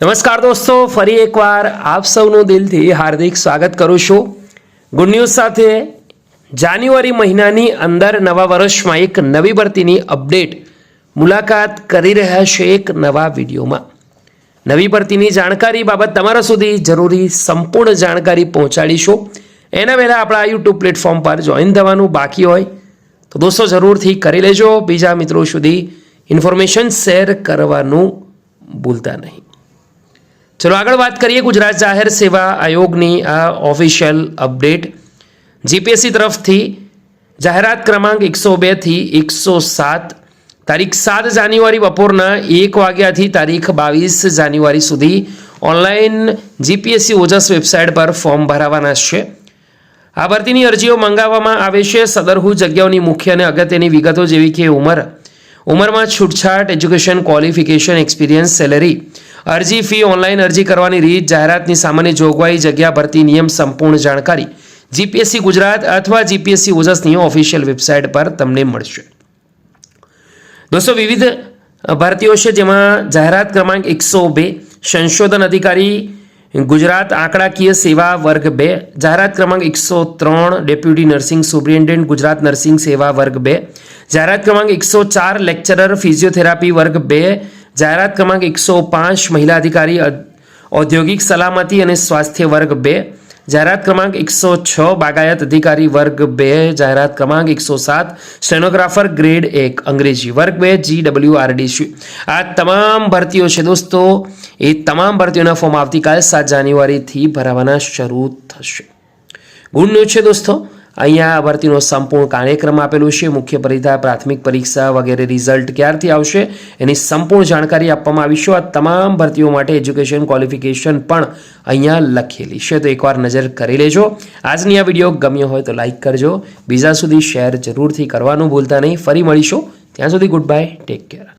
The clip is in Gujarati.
નમસ્કાર દોસ્તો, ફરી એકવાર આપ સૌનું દિલથી હાર્દિક સ્વાગત કરું છું. ગુડ ન્યૂઝ સાથે, જાન્યુઆરી મહિનાની અંદર નવા વર્ષમાં એક નવી ભરતીની અપડેટ મુલાકાત કરી રહ્યા છે એક નવા વિડીયોમાં. નવી ભરતીની જાણકારી બાબત તમારા સુધી જરૂરી સંપૂર્ણ જાણકારી પહોંચાડીશું. એના પહેલાં આપણા યુટ્યુબ પ્લેટફોર્મ પર જોઈન થવાનું બાકી હોય તો દોસ્તો જરૂરથી કરી લેજો. બીજા મિત્રો સુધી ઇન્ફોર્મેશન શેર કરવાનું ભૂલતા નહીં. ચલો આગળ વાત કરીએ ગુજરાત જાહેર સેવા આયોગની આ ઓફિશિયલ અપડેટ જીપીએસસી તરફથી જાહેરાત ક્રમાંક એકસો બેથી એકસો સાત. તારીખ સાત જાન્યુઆરી બપોરના એક વાગ્યાથી તારીખ બાવીસ જાન્યુઆરી સુધી ઓનલાઈન જીપીએસસી ઓજસ વેબસાઇટ પર ફોર્મ ભરાવાના છે. આ ભરતીની અરજીઓ મંગાવવામાં આવે છે. સદરહુ જગ્યાઓની મુખ્ય અને અગત્યની વિગતો જેવી કે ઉંમર. ઉંમરમાં છૂટછાટ એજ્યુકેશન ક્વોલિફિકેશન એક્સપિરિયન્સ સેલેરી અરજી ફી ઓનલાઈન અરજી કરવાની રીત, જાહેરાતની સામાન્ય જોગવાઈ, જગ્યા ભરતી નિયમ સંપૂર્ણ જાણકારી. જીપીએસસી ગુજરાત અથવા જીપીએસસી ઓજસની ઓફિશિયલ વેબસાઇટ પર તમને મળશે. દોસ્તો, વિવિધ ભરતીઓ છે જેમાં જાહેરાત ક્રમાંક એકસો બે, સંશોધન અધિકારી, ગુજરાત આંકડાકીય સેવા વર્ગ બે, જાહેરાત ક્રમાંક એકસો ત્રણ, deputy nursing superintendent Gujarat nursing સેવા વર્ગ બે, જાહેરાત ક્રમાંક એકસો ચાર, લેક્ચરર ફિઝિયોથેરાપી વર્ગ બે જાહેરાત ક્રમાંક એકસો પાંચ મહિલા અધિકારી ઔદ્યોગિક સલામતી અને સ્વાસ્થ્ય વર્ગ બે. જાહેરાત ક્રમાંક એકસો છ બાગાયત અધિકારી વર્ગ બે. જાહેરાત ક્રમાંક એકસો સાત સ્ટેનોગ્રાફર ગ્રેડ એક, અંગ્રેજી વર્ગ બે જી ડબલ્યુ આરડીસી આ તમામ ભરતીઓ છે દોસ્તો, એ તમામ ભરતીઓના ફોર્મ આવતીકાલ સાત જાન્યુઆરીથી ભરાવાના શરૂ થશે. ગુડ ન્યૂઝ છે દોસ્તો. અહીંયા આ ભરતીનો સંપૂર્ણ કાર્યક્રમ આપેલું છે. મુખ્ય પરીક્ષા પ્રાથમિક પરીક્ષા વગેરે રિઝલ્ટ ક્યારથી આવશે એની સંપૂર્ણ જાણકારી આપવામાં આવી છે. આ તમામ ભરતીઓ માટે એજ્યુકેશન ક્વોલિફિકેશન પણ અહીંયા લખેલી છે. તો એકવાર નજર કરી લેજો. આજની આ વીડિયો ગમ્યો હોય તો લાઇક કરજો. બીજા સુધી શેર જરૂરથી કરવાનું ભૂલતા નહીં. ફરી મળીશું. ત્યાં સુધી ગુડ બાય. Take care.